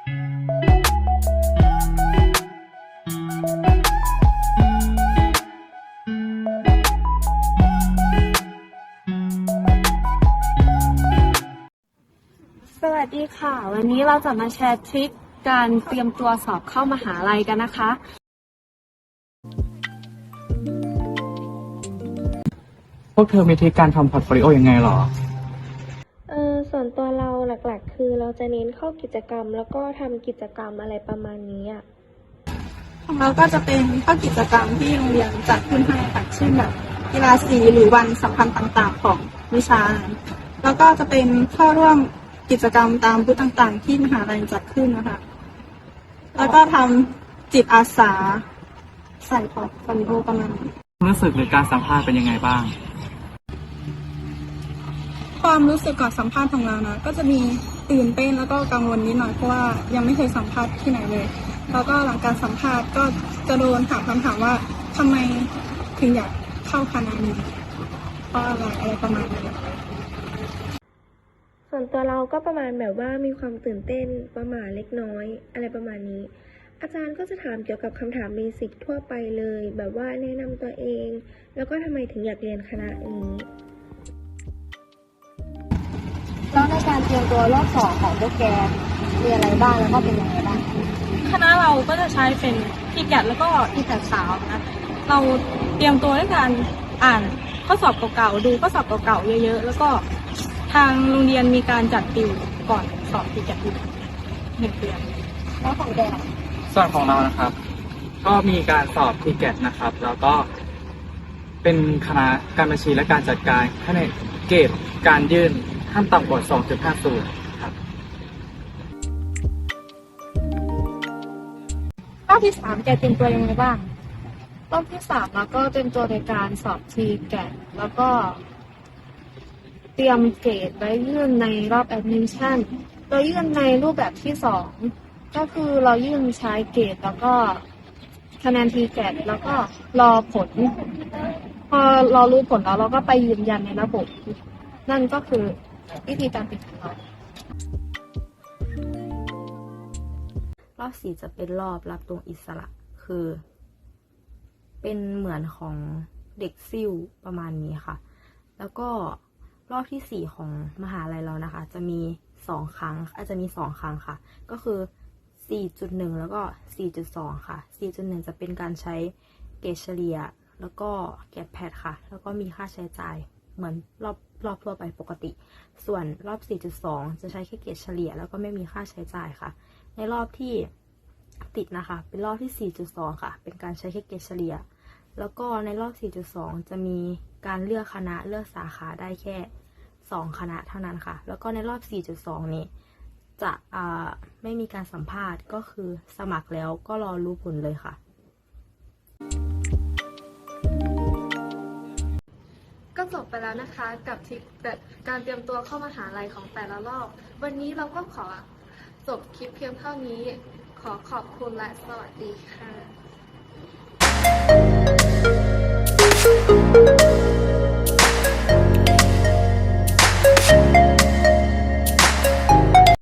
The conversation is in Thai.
สวัสดีค่ะ วันนี้เราจะมาแชร์ทริคการเตรียมตัวสอบเข้ามหาลัยกันนะคะ พวกเธอมีเทคการทำพอร์ตโฟลิโอยังไงหรอ หลักๆ คือเราจะเน้นเข้ากิจกรรม แล้วก็ทำกิจกรรมอะไรประมาณนี้อะของเราก็จะเป็นเข้ากิจกรรมที่โรงเรียนจัดขึ้นให้ค่ะเช่นแบบกีฬาสีหรือวันสำคัญต่างๆของวิชานั้นแล้วก็จะเป็นเข้าร่วมกิจกรรมตามบูธต่างๆ ที่มหาลัยจัดขึ้นนะคะ แล้วก็ทำจิตอาสาใส่พอร์ตโฟลิโอประมาณนี้รู้สึกหรือการสัมภาษณ์เป็นยังไงบ้าง ความรู้สึกก่อนสัมภาษณ์ของเรานะ ก็จะมีตื่นเต้นแล้วก็กังวลนิดหน่อยเพราะว่ายังไม่เคยสัมภาษณ์ที่ไหนเลย แล้วก็หลังการสัมภาษณ์ก็จะโดนถามคำถามว่าทำไมถึงอยากเข้าคณะนี้เพราะอะไรอะไรประมาณนี้ส่วนตัวเราก็ประมาณแบบว่ามีความตื่นเต้นประมาณเล็กน้อย อะไรประมาณนี้ อาจารย์ก็จะถามเกี่ยวกับคำถามเบสิกทั่วไปเลย แบบว่าแนะนำตัวเอง แล้วก็ทำไมถึงอยากเรียนคณะนี้ แล้วในการเตรียมตัวรอบสองของพวกแกมีอะไรบ้างแล้วก็เป็นยังไงบ้างคณะเราก็จะใช้เป็นทีแกดแล้วก็ทีแกดสาวนะเราเตรียมตัวด้วยการอ่านข้อสอบเก่าๆดูข้อสอบเก่าๆเยอะๆแล้วก็ทางโรงเรียนมีการจัดติวก่อนสอบทีแกดอีกหนึ่งเดือนแล้วของแกส่วนของเรานะครับ ก็มีการสอบทีเกตนะครับ แล้วก็เป็นคณะการบัญชีและการจัดการคะแนนเกรดการยื่น ห้ามต่ำกว่า 2.50 ครับ รอบที่สามแกเตรียมตัวยังไงบ้าง รอบที่สามเราก็เตรียมตัวในการสอบทีแกะแล้วก็ เตรียมเกรดไว้ยื่นในรอบแอดมิชชั่นเรายื่นในรูปแบบที่สองก็คือเรายื่นใช้เกรดแล้วก็คะแนนทีแกะแล้วก็รอผล พอเรารู้ผลแล้วเราก็ไปยืนยันในระบบ นั่นก็คือ วิธีการติดของเรารอบสี่จะเป็นรอบรับตรงอิสระคือ เป็นเหมือนของเด็กซิ่วประมาณนี้ค่ะ แล้วก็รอบที่สี่ของมหาลัยเรานะคะ จะมีสองครั้ง อาจจะมีสองครั้งค่ะ ก็คือ 4.1 แล้วก็ 4.2 ค่ะ 4.1 จะเป็นการใช้เกรดเฉลี่ย แล้วก็แกดแพดค่ะ แล้วก็มีค่าใช้จ่าย เหมือนรอบรอบทั่วไปปกติ ส่วนรอบ 4.2 จะใช้แค่เกรดเฉลี่ย แล้วก็ไม่มีค่าใช้จ่ายค่ะ ในรอบที่ติดนะคะ เป็นรอบที่ 4.2 ค่ะ เป็นการใช้แค่เกรดเฉลี่ย แล้วก็ในรอบ 4.2 จะมีการเลือกคณะเลือกสาขาได้แค่ 2 คณะเท่านั้นค่ะ แล้วก็ในรอบ 4.2 นี้จะไม่มีการสัมภาษณ์ก็คือสมัครแล้วก็รอรู้ผลเลยค่ะ ก็จบไปแล้วนะคะกับทริปแบบการเตรียมตัวเข้ามหาลัยของแต่ละรอบ วันนี้เราก็ขอจบคลิปเพียงเท่านี้ ขอขอบคุณและสวัสดีค่ะ